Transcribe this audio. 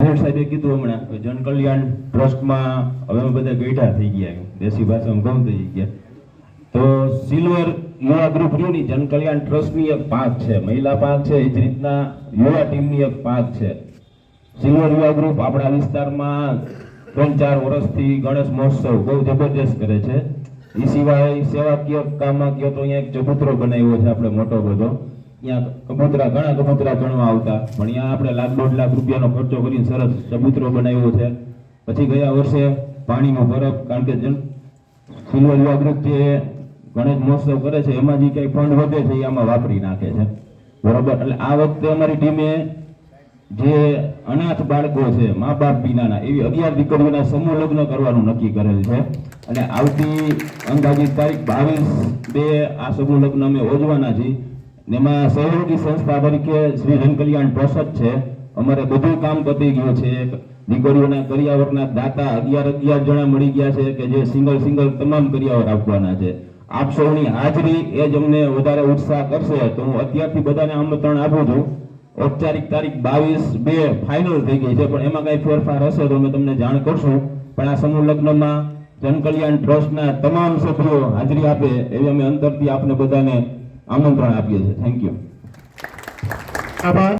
સાહેબે કીધું હમણાં જનકલ્યાણ ટ્રસ્ટમાં હવે અમે બધા ગઈઢા થઈ ગયા દેશી ભાષામાં ગમ થઈ ગયા. તો સિલ્વર યુવા ગ્રુપની જનકલ્યાણ ટ્રસ્ટની એક પાંખ છે. મહિલા પાંખ છે એ જ રીતના યુવા ટીમની એક પાંખ છે. સિલ્વર યુવા ગ્રુપ આપણા વિસ્તારમાં ત્રણ ચાર વર્ષથી ગણેશ મહોત્સવ બહુ જબરદસ્ત કરે છે. એ સિવાય સેવાકીય કામમાં કયો તો અહીંયા એક ચબૂતરો બનાવ્યો છે, આપણે મોટો બધો. ત્યાં કબૂતરા ઘણા કબૂતરા ચણવા આવતા. પણ અહીંયા આપણે લાખ દોઢ લાખ રૂપિયાનો ખર્ચો કરીને સરસ ચબૂતરો બનાવ્યો છે. પછી ગયા વર્ષે પાણીનો બરફ, કારણ કે સિલ્વર યુવા જે ગણેશ મહોત્સવ કરે છે, એમાં જે કંઈ ફંડ વધે છે, એ આમાં વાપરી નાખે છે. બરોબર? એટલે આ વખતે અમારી ટીમે જે અનાથ બાળકો છે, મા બાપ વિનાના એવી અગિયાર દીકરીઓના સમૂહ લગ્ન કરવાનું નક્કી કરેલ છે. અને આવતી અંદાજિત તારીખ બાવીસ બે આ સમૂહ લગ્ન અમે યોજવાના છીએ. ને એમાં સહયોગી સંસ્થા તરીકે શ્રી જનકલ્યાણ ટ્રસ્ટ છે. અમારે બધું કામ પતી ગયું છે. દીકરીઓના કરિયાવરના દાતા અગિયાર અગિયાર જણા મળી ગયા છે કે જે સિંગલ સિંગલ તમામ કરિયાવર આપવાના છે. આપ સૌની હાજરી એ જ અમને વધારે ઉત્સાહ કરશે. તો હું અત્યારથી બધાને આમંત્રણ આપું છું. ઔપચારિક તારીખ બાવીસ બે ફાઇનલ થઈ ગઈ છે. પણ એમાં કાંઈ ફેરફાર હશે તો અમે તમને જાણ કરશું. પણ આ સમૂહ લગ્નમાં જનકલ્યાણ ટ્રસ્ટના તમામ સભ્યો હાજરી આપે એવી અમે અંતરથી આપને બધાને આમંત્રણ આપીએ છીએ. થેન્ક યુ આભાર.